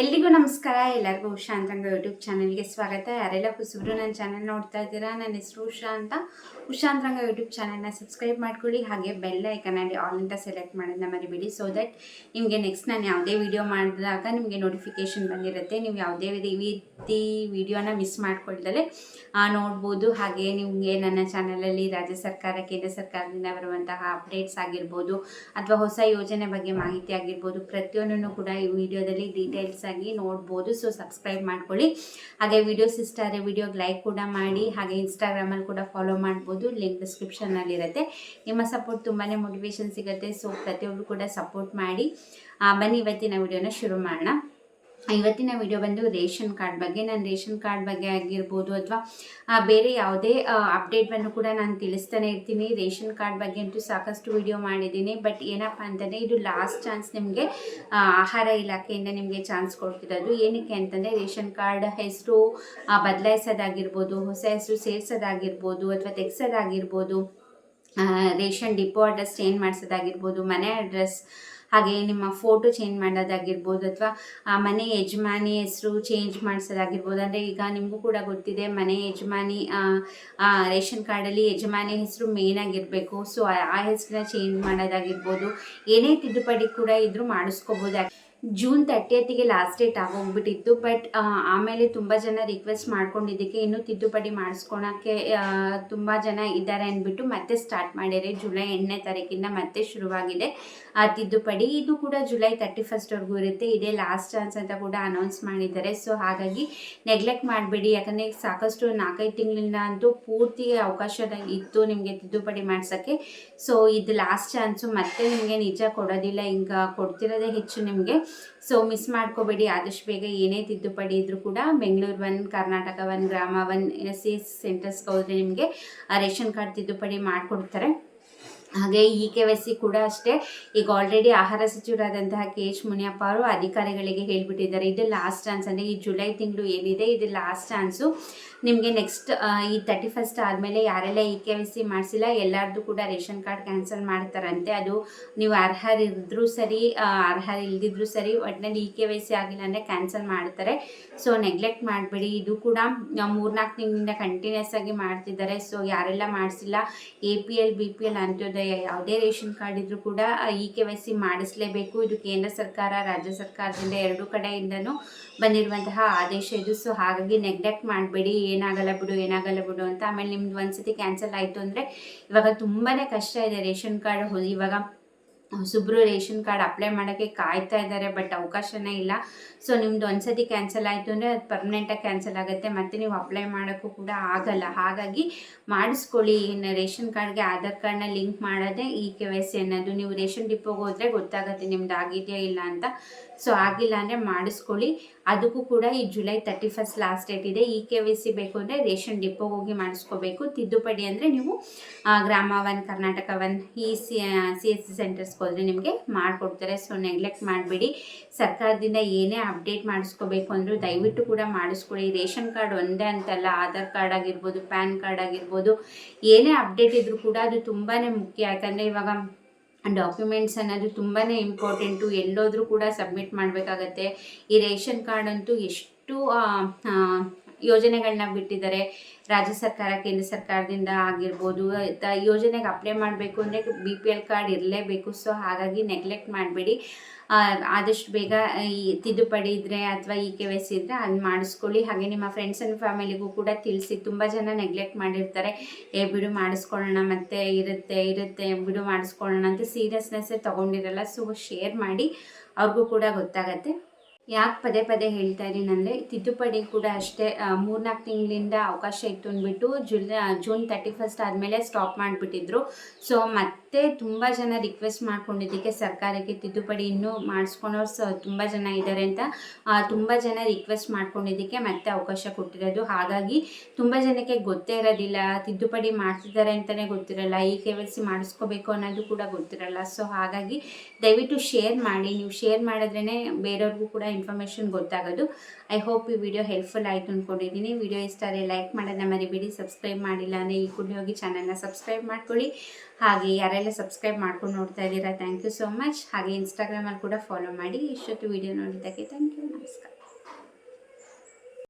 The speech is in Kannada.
ಎಲ್ರಿಗೂ ನಮಸ್ಕಾರ. ಎಲ್ಲರಿಗೂ ಉಷಾ ಅಂತಂಗ ಯೂಟ್ಯೂಬ್ ಚಾನಲ್ಗೆ ಸ್ವಾಗತ. ಯಾರೆಲ್ಲ ಹೊಸಬ್ರು ನನ್ನ ಚಾನಲ್ ನೋಡ್ತಾ ಇದ್ದೀರಾ? ನನ್ನ ಹೆಸರು ಉಷಾ ಅಂತ. ಉಷಾ ಅಂತರಂಗ ಯೂಟ್ಯೂಬ್ ಚಾನಲ್ನ ಸಬ್ಸ್ಕ್ರೈಬ್ ಮಾಡ್ಕೊಳ್ಳಿ. ಹಾಗೆ ಬೆಲ್ ಐಕನಲ್ಲಿ ಆಲ್ ಅಂತ ಸೆಲೆಕ್ಟ್ ಮಾಡೋದನ್ನ ಮರಿಬೇಡಿ. ಸೊ ದಟ್ ನಿಮಗೆ ನೆಕ್ಸ್ಟ್ ನಾನು ಯಾವುದೇ ವಿಡಿಯೋ ಮಾಡಿದಾಗ ನಿಮಗೆ ನೋಟಿಫಿಕೇಶನ್ ಬಂದಿರುತ್ತೆ. ನೀವು ಯಾವುದೇ ರೀತಿ ವಿಡಿಯೋನ ಮಿಸ್ ಮಾಡ್ಕೊಳ್ದಲೆ ನೋಡ್ಬೋದು. ಹಾಗೆ ನಿಮಗೆ ನನ್ನ ಚಾನಲಲ್ಲಿ ರಾಜ್ಯ ಸರ್ಕಾರ, ಕೇಂದ್ರ ಸರ್ಕಾರದಿಂದ ಬರುವಂತಹ ಅಪ್ಡೇಟ್ಸ್ ಆಗಿರ್ಬೋದು, ಅಥವಾ ಹೊಸ ಯೋಜನೆ ಬಗ್ಗೆ ಮಾಹಿತಿ ಆಗಿರ್ಬೋದು, ಪ್ರತಿಯೊಂದನ್ನು ಕೂಡ ಈ ವಿಡಿಯೋದಲ್ಲಿ ಡೀಟೇಲ್ಸ್ ಆಗಿ ನೋಡ್ಬೋದು. ಸೊ ಸಬ್ಸ್ಕ್ರೈಬ್ ಮಾಡ್ಕೊಳ್ಳಿ. ಹಾಗೆ ವಿಡಿಯೋಸ್ ಇಷ್ಟ ಆದರೆ ವಿಡಿಯೋಗೆ ಲೈಕ್ ಕೂಡ ಮಾಡಿ. ಹಾಗೆ ಇನ್ಸ್ಟಾಗ್ರಾಮಲ್ಲಿ ಕೂಡ ಫಾಲೋ ಮಾಡ್ಬೋದು. ಲಿಂಕ್ ಡಿಸ್ಕ್ರಿಪ್ಷನಲ್ಲಿರುತ್ತೆ ನಿಮ್ಮ ಸಪೋರ್ಟ್ ತುಂಬಾ ಮೋಟಿವೇಶನ್ ಸಿಗುತ್ತೆ. ಸೊ ಪ್ರತಿಯೊಬ್ಬರು ಕೂಡ ಸಪೋರ್ಟ್ ಮಾಡಿ. ಬನ್ನಿ, ಇವತ್ತಿನ ವಿಡಿಯೋನ ಶುರು ಮಾಡೋಣ. ಇವತ್ತಿನ ವಿಡಿಯೋ ಬಂದು ರೇಷನ್ ಕಾರ್ಡ್ ಬಗ್ಗೆ, ನಾನು ರೇಷನ್ ಕಾರ್ಡ್ ಬಗ್ಗೆ ಆಗಿರ್ಬೋದು ಅಥವಾ ಬೇರೆ ಯಾವುದೇ ಅಪ್ಡೇಟನ್ನು ಕೂಡ ನಾನು ತಿಳಿಸ್ತಾನೆ ಇರ್ತೀನಿ. ರೇಷನ್ ಕಾರ್ಡ್ ಬಗ್ಗೆ ಅಂತೂ ಸಾಕಷ್ಟು ವಿಡಿಯೋ ಮಾಡಿದ್ದೀನಿ. ಬಟ್ ಏನಪ್ಪ ಅಂತಂದರೆ, ಇದು ಲಾಸ್ಟ್ ಚಾನ್ಸ್ ನಿಮಗೆ ಆಹಾರ ಇಲಾಖೆಯಿಂದ ನಿಮಗೆ ಚಾನ್ಸ್ ಕೊಡ್ತಿರೋದು. ಏನಕ್ಕೆ ಅಂತಂದರೆ, ರೇಷನ್ ಕಾರ್ಡ್ ಹೆಸರು ಬದಲಾಯಿಸೋದಾಗಿರ್ಬೋದು, ಹೊಸ ಹೆಸರು ಸೇರಿಸೋದಾಗಿರ್ಬೋದು ಅಥವಾ ತೆಗ್ಸೋದಾಗಿರ್ಬೋದು ರೇಷನ್ ಡಿಪೋ ಅಡ್ರೆಸ್ ಚೇಂಜ್ ಮಾಡಿಸೋದಾಗಿರ್ಬೋದು, ಮನೆ ಅಡ್ರೆಸ್ ಹಾಗೆ ನಿಮ್ಮ ಫೋಟೋ ಚೇಂಜ್ ಮಾಡೋದಾಗಿರ್ಬೋದು ಅಥವಾ, ಆ ಮನೆ ಯಜಮಾನಿ ಹೆಸರು ಚೇಂಜ್ ಮಾಡಿಸೋದಾಗಿರ್ಬೋದು. ಅಂದರೆ ಈಗ ನಿಮಗೂ ಕೂಡ ಗೊತ್ತಿದೆ, ಮನೆ ಯಜಮಾನಿ ರೇಷನ್ ಕಾರ್ಡಲ್ಲಿ ಯಜಮಾನಿ ಹೆಸರು ಮೇನ್ ಆಗಿರಬೇಕು. ಸೊ ಆ ಹೆಸರನ್ನ ಚೇಂಜ್ ಮಾಡೋದಾಗಿರ್ಬೋದು. ಏನೇ ತಿದ್ದುಪಡಿ ಕೂಡ ಇದ್ರೂ ಮಾಡಿಸ್ಕೋಬೋದು. ಜೂನ್ ತರ್ಟಿಯತ್ತಿಗೆ ಲಾಸ್ಟ್ ಡೇಟ್ ಆಗೋಗ್ಬಿಟ್ಟಿತ್ತು ಬಟ್ ಆಮೇಲೆ ತುಂಬ ಜನ ರಿಕ್ವೆಸ್ಟ್ ಮಾಡ್ಕೊಂಡಿದ್ದಕ್ಕೆ ಇನ್ನೂ ತಿದ್ದುಪಡಿ ಮಾಡಿಸ್ಕೊಳಕ್ಕೆ ತುಂಬ ಜನ ಇದ್ದಾರೆ ಅಂದ್ಬಿಟ್ಟು ಮತ್ತೆ ಸ್ಟಾರ್ಟ್ ಮಾಡಿದ್ದಾರೆ. ಜುಲೈ ಎಂಟನೇ ತಾರೀಕಿಂದ ಮತ್ತೆ ಶುರುವಾಗಿದೆ ಆ ತಿದ್ದುಪಡಿ. ಇದು ಕೂಡ ಜುಲೈ ತರ್ಟಿ ಫಸ್ಟ್ವರೆಗೂ ಇರುತ್ತೆ. ಇದೇ ಲಾಸ್ಟ್ ಚಾನ್ಸ್ ಅಂತ ಕೂಡ ಅನೌನ್ಸ್ ಮಾಡಿದ್ದಾರೆ. ಸೊ ಹಾಗಾಗಿ ನೆಗ್ಲೆಕ್ಟ್ ಮಾಡಬೇಡಿ. ಯಾಕಂದರೆ ಸಾಕಷ್ಟು ನಾಲ್ಕೈದು ತಿಂಗಳಿಂದ ಅಂತೂ ಪೂರ್ತಿ ಅವಕಾಶ ಇತ್ತು ನಿಮಗೆ ತಿದ್ದುಪಡಿ ಮಾಡ್ಸೋಕ್ಕೆ. ಸೊ ಇದು ಲಾಸ್ಟ್ ಚಾನ್ಸು ಮತ್ತೆ ನಿಮಗೆ ನಿಜ ಕೊಡೋದಿಲ್ಲ. ಹಿಂಗೆ ಕೊಡ್ತಿರೋದೇ ಹೆಚ್ಚು ನಿಮಗೆ. ಸೊ ಮಿಸ್ ಮಾಡ್ಕೋಬೇಡಿ, ಆದಷ್ಟು ಬೇಗ ಏನೇ ತಿದ್ದುಪಡಿ ಇದ್ರೂ ಕೂಡ Bengaluru one Karnataka one Grama one C S ಸೆಂಟರ್ಸ್ಗೆ ಹೋದರೆ ನಿಮಗೆ ರೇಷನ್ ಕಾರ್ಡ್ ತಿದ್ದುಪಡಿ ಮಾಡಿಕೊಡ್ತಾರೆ. ಹಾಗೆ ಇ ಕೆ ವೈ ಸಿ ಕೂಡ ಅಷ್ಟೇ. ಈಗ ಆಲ್ರೆಡಿ ಆಹಾರ ಸಚಿವರಾದಂತಹ ಕೆ ಎಚ್ ಮುನಿಯಪ್ಪ ಅವರು ಅಧಿಕಾರಿಗಳಿಗೆ ಹೇಳಿಬಿಟ್ಟಿದ್ದಾರೆ. ಇದು ಲಾಸ್ಟ್ ಚಾನ್ಸ್ ಅಂದರೆ ಈ ಜುಲೈ ತಿಂಗಳು ಏನಿದೆ, ಇದು ಲಾಸ್ಟ್ ಚಾನ್ಸು ನಿಮಗೆ ನೆಕ್ಸ್ಟ್ ಈ ತರ್ಟಿ ಫಸ್ಟ್ ಆದಮೇಲೆ ಯಾರೆಲ್ಲ ಇ ಕೆ ವೈ ಸಿ ಮಾಡಿಸಿಲ್ಲ ಎಲ್ಲರದ್ದು ಕೂಡ ರೇಷನ್ ಕಾರ್ಡ್ ಕ್ಯಾನ್ಸಲ್ ಮಾಡ್ತಾರಂತೆ. ಅದು ನೀವು ಅರ್ಹರಿದ್ದರೂ ಸರಿ ಇಲ್ದಿದ್ರೂ ಸರಿ ಒಟ್ಟಿನಲ್ಲಿ ಇ ಕೆ ವೈ ಸಿ ಆಗಿಲ್ಲ ಅಂದರೆ ಕ್ಯಾನ್ಸಲ್ ಮಾಡ್ತಾರೆ. ಸೊ ನೆಗ್ಲೆಕ್ಟ್ ಮಾಡಬೇಡಿ. ಇದು ಕೂಡ ಮೂರ್ನಾಲ್ಕು ತಿಂಗಳಿಂದ ಕಂಟಿನ್ಯೂಸ್ ಆಗಿ ಮಾಡ್ತಿದ್ದಾರೆ. ಸೊ ಯಾರೆಲ್ಲ ಮಾಡಿಸಿಲ್ಲ A P L B P L Antyodaya ಯಾವುದೇ ರೇಷನ್ ಕಾರ್ಡ್ ಇದ್ರೂ ಕೂಡ ಇ ಕೆ ವೈ ಸಿ ಮಾಡಿಸಲೇಬೇಕು. ಇದು ಕೇಂದ್ರ ಸರ್ಕಾರ, ರಾಜ್ಯ ಸರ್ಕಾರದಿಂದ ಎರಡೂ ಕಡೆಯಿಂದನೂ ಬಂದಿರುವಂತಹ ಆದೇಶ ಇದು. ಸೊ ಹಾಗಾಗಿ ನೆಗ್ಲೆಕ್ಟ್ ಮಾಡಬೇಡಿ. ಏನಾಗಲ್ಲ ಬಿಡು ಏನಾಗಲ್ಲ ಬಿಡು ಅಂತ. ಆಮೇಲೆ ನಿಮ್ದು ಒಂದ್ಸತಿ ಕ್ಯಾನ್ಸಲ್ ಆಯಿತು ಅಂದರೆ ಇವಾಗ ತುಂಬಾ ಕಷ್ಟ ಇದೆ ರೇಷನ್ ಕಾರ್ಡ್. ಇವಾಗ ಹೊಸಬ್ರು ರೇಷನ್ ಕಾರ್ಡ್ ಅಪ್ಲೈ ಮಾಡೋಕ್ಕೆ ಕಾಯ್ತಾ ಇದ್ದಾರೆ, ಬಟ್ ಅವಕಾಶನೇ ಇಲ್ಲ. ಸೊ ನಿಮ್ದು ಒಂದ್ಸತಿ ಕ್ಯಾನ್ಸಲ್ ಆಯಿತು ಅಂದರೆ ಅದು ಪರ್ಮನೆಂಟಾಗಿ ಕ್ಯಾನ್ಸಲ್ ಆಗುತ್ತೆ, ಮತ್ತು ನೀವು ಅಪ್ಲೈ ಮಾಡೋಕ್ಕೂ ಕೂಡ ಆಗಲ್ಲ. ಹಾಗಾಗಿ ಮಾಡಿಸ್ಕೊಳ್ಳಿ, ಇನ್ನು ರೇಷನ್ ಕಾರ್ಡ್ಗೆ ಆಧಾರ್ ಕಾರ್ಡ್ನ ಲಿಂಕ್ ಮಾಡೋದೇ ಈ ಕೆ ವೈ ಸಿ ಅನ್ನೋದು. ನೀವು ರೇಷನ್ ಡಿಪೋಗೆ ಹೋದರೆ ಗೊತ್ತಾಗುತ್ತೆ ನಿಮ್ದು ಆಗಿದೆಯಾ ಇಲ್ಲ ಅಂತ. ಸೊ ಆಗಿಲ್ಲ ಅಂದರೆ ಮಾಡಿಸ್ಕೊಳ್ಳಿ. ಅದಕ್ಕೂ ಕೂಡ ಈ July thirty first last date ಇದೆ. ಇ ಕೆ ವೈ ಸಿ ಬೇಕು ಅಂದರೆ ರೇಷನ್ ಡಿಪೋಗೆ ಹೋಗಿ ಮಾಡಿಸ್ಕೋಬೇಕು. ತಿದ್ದುಪಡಿ ಅಂದರೆ ನೀವು ಗ್ರಾಮ ಒನ್, ಕರ್ನಾಟಕ ಒನ್, ಈ ಸಿ ಸಿ ಎಸ್ ಸಿ ಸೆಂಟರ್ಸ್ಗೆ ಹೋದರೆ ನಿಮಗೆ ಮಾಡಿಕೊಡ್ತಾರೆ. ಸೊ ನೆಗ್ಲೆಕ್ಟ್ ಮಾಡಬೇಡಿ. ಸರ್ಕಾರದಿಂದ ಏನೇ ಅಪ್ಡೇಟ್ ಮಾಡಿಸ್ಕೋಬೇಕು ಅಂದರೂ ದಯವಿಟ್ಟು ಕೂಡ ಮಾಡಿಸ್ಕೊಳ್ಳಿ ರೇಷನ್ ಕಾರ್ಡ್ ಒಂದೇ ಅಂತಲ್ಲ, ಆಧಾರ್ ಕಾರ್ಡ್ ಆಗಿರ್ಬೋದು, ಪ್ಯಾನ್ ಕಾರ್ಡ್ ಆಗಿರ್ಬೋದು, ಏನೇ ಅಪ್ಡೇಟ್ ಇದ್ರೂ ಕೂಡ ಅದು ತುಂಬಾ ಮುಖ್ಯ. ಯಾಕಂದರೆ ಇವಾಗ ಡಾಕ್ಯುಮೆಂಟ್ಸ್ ಅನ್ನೋದು ತುಂಬಾ ಇಂಪಾರ್ಟೆಂಟು ಎಲ್ಲೋದ್ರೂ ಕೂಡ ಸಬ್ಮಿಟ್ ಮಾಡಬೇಕಾಗತ್ತೆ. ಈ ರೇಷನ್ ಕಾರ್ಡ್ ಅಂತೂ ಎಷ್ಟು ಯೋಜನೆಗಳನ್ನ ಬಿಟ್ಟಿದ್ದಾರೆ. ರಾಜ್ಯ ಸರ್ಕಾರ, ಕೇಂದ್ರ ಸರ್ಕಾರದಿಂದ ಆಗಿರ್ಬೋದು ಯೋಜನೆಗೆ ಅಪ್ಲೈ ಮಾಡಬೇಕು ಅಂದರೆ ಬಿ ಪಿ ಎಲ್ ಕಾರ್ಡ್ ಇರಲೇಬೇಕು. ಸೊ ಹಾಗಾಗಿ ನೆಗ್ಲೆಕ್ಟ್ ಮಾಡಬೇಡಿ. ಆದಷ್ಟು ಬೇಗ ಈ ತಿದ್ದುಪಡಿ ಇದ್ದರೆ ಅಥವಾ ಇ ಕೆ ವೈ ಇದ್ದರೆ ಅದು ಮಾಡಿಸ್ಕೊಳ್ಳಿ. ಹಾಗೆ ನಿಮ್ಮ ಫ್ರೆಂಡ್ಸ್ ಆ್ಯಂಡ್ ಫ್ಯಾಮಿಲಿಗೂ ಕೂಡ ತಿಳಿಸಿ. ತುಂಬ ಜನ ನೆಗ್ಲೆಕ್ಟ್ ಮಾಡಿರ್ತಾರೆ. ಏ, ಬಿಡು, ಮಾಡಿಸ್ಕೊಳ್ಳೋಣ ಮತ್ತೆ, ಇರುತ್ತೆ ಇರುತ್ತೆ, ಬಿಡು, ಮಾಡಿಸ್ಕೊಳ್ಳೋಣ ಅಂತ ಸೀರಿಯಸ್ನೆಸ್ಸೇ ತೊಗೊಂಡಿರಲ್ಲ. ಸೊ ಶೇರ್ ಮಾಡಿ. ಅವ್ರಿಗೂ ಕೂಡ ಗೊತ್ತಾಗತ್ತೆ. ಯಾಕೆ ಪದೇ ಪದೇ ಹೇಳ್ತಾ ಇದ್ದೀನಿ ಅಂದರೆ, ತಿದ್ದುಪಡಿ ಕೂಡ ಅಷ್ಟೇ ಮೂರ್ನಾಲ್ಕು ತಿಂಗಳಿಂದ ಅವಕಾಶ ಇತ್ತು ಅಂದ್ಬಿಟ್ಟು ಜುಲೈ, ಜೂನ್ ತರ್ಟಿ ಫಸ್ಟ್ ಆದಮೇಲೆ ಸ್ಟಾಪ್ ಮಾಡಿಬಿಟ್ಟಿದ್ರು. ಸೊ ಮತ್ತೆ ತುಂಬ ಜನ ರಿಕ್ವೆಸ್ಟ್ ಮಾಡ್ಕೊಂಡಿದ್ದಕ್ಕೆ ಸರ್ಕಾರಕ್ಕೆ ತಿದ್ದುಪಡಿ ಇನ್ನೂ ಮಾಡಿಸ್ಕೊಳೋರು ಸ ತುಂಬ ಜನ ಇದ್ದಾರೆ ಅಂತ ತುಂಬ ಜನ ರಿಕ್ವೆಸ್ಟ್ ಮಾಡ್ಕೊಂಡಿದ್ದಕ್ಕೆ ಮತ್ತೆ ಅವಕಾಶ ಕೊಟ್ಟಿರೋದು. ಹಾಗಾಗಿ ತುಂಬ ಜನಕ್ಕೆ ಗೊತ್ತೇ ಇರೋದಿಲ್ಲ, ತಿದ್ದುಪಡಿ ಮಾಡ್ತಿದ್ದಾರೆ ಅಂತಲೇ ಗೊತ್ತಿರಲ್ಲ, ಈ ಕೆ ವೈ ಸಿ ಮಾಡಿಸ್ಕೋಬೇಕು ಅನ್ನೋದು ಕೂಡ ಗೊತ್ತಿರಲ್ಲ. ಸೊ ಹಾಗಾಗಿ ದಯವಿಟ್ಟು ಶೇರ್ ಮಾಡಿ. ನೀವು ಶೇರ್ ಮಾಡಿದ್ರೇ ಬೇರೆಯವ್ರಿಗೂ ಕೂಡ ಇನ್ಫಾರ್ಮೇಷನ್ ಗೊತ್ತಾಗೋದು. ಐ ಹೋಪ್ ಈ ವಿಡಿಯೋ ಹೆಲ್ಪ್ಫುಲ್ ಆಯಿತು ಅಂದ್ಕೊಂಡಿದ್ದೀನಿ ವಿಡಿಯೋ ಇಷ್ಟ ಆದರೆ ಲೈಕ್ ಮಾಡೋದನ್ನ ಮರಿಬೇಡಿ ಸಬ್ಸ್ಕ್ರೈಬ್ ಮಾಡಿಲ್ಲ ಅಂದರೆ ಈ ಕೂಡಲೇ ಹೋಗಿ ಚಾನಲ್ನ ಸಬ್ಸ್ಕ್ರೈಬ್ ಮಾಡ್ಕೊಳ್ಳಿ. ಹಾಗೆ ಯಾರೆಲ್ಲ ಸಬ್ಸ್ಕ್ರೈಬ್ ಮಾಡ್ಕೊಂಡು ನೋಡ್ತಾ ಇದ್ದೀರಾ? ಥ್ಯಾಂಕ್ ಯು ಸೋ ಮಚ್ ಹಾಗೆ ಇನ್ಸ್ಟಾಗ್ರಾಮಲ್ಲಿ ಕೂಡ ಫಾಲೋ ಮಾಡಿ. ಇಷ್ಟೊತ್ತು ವಿಡಿಯೋ ನೋಡಿದ್ದಕ್ಕೆ ಥ್ಯಾಂಕ್ ಯು ನಮಸ್ಕಾರ.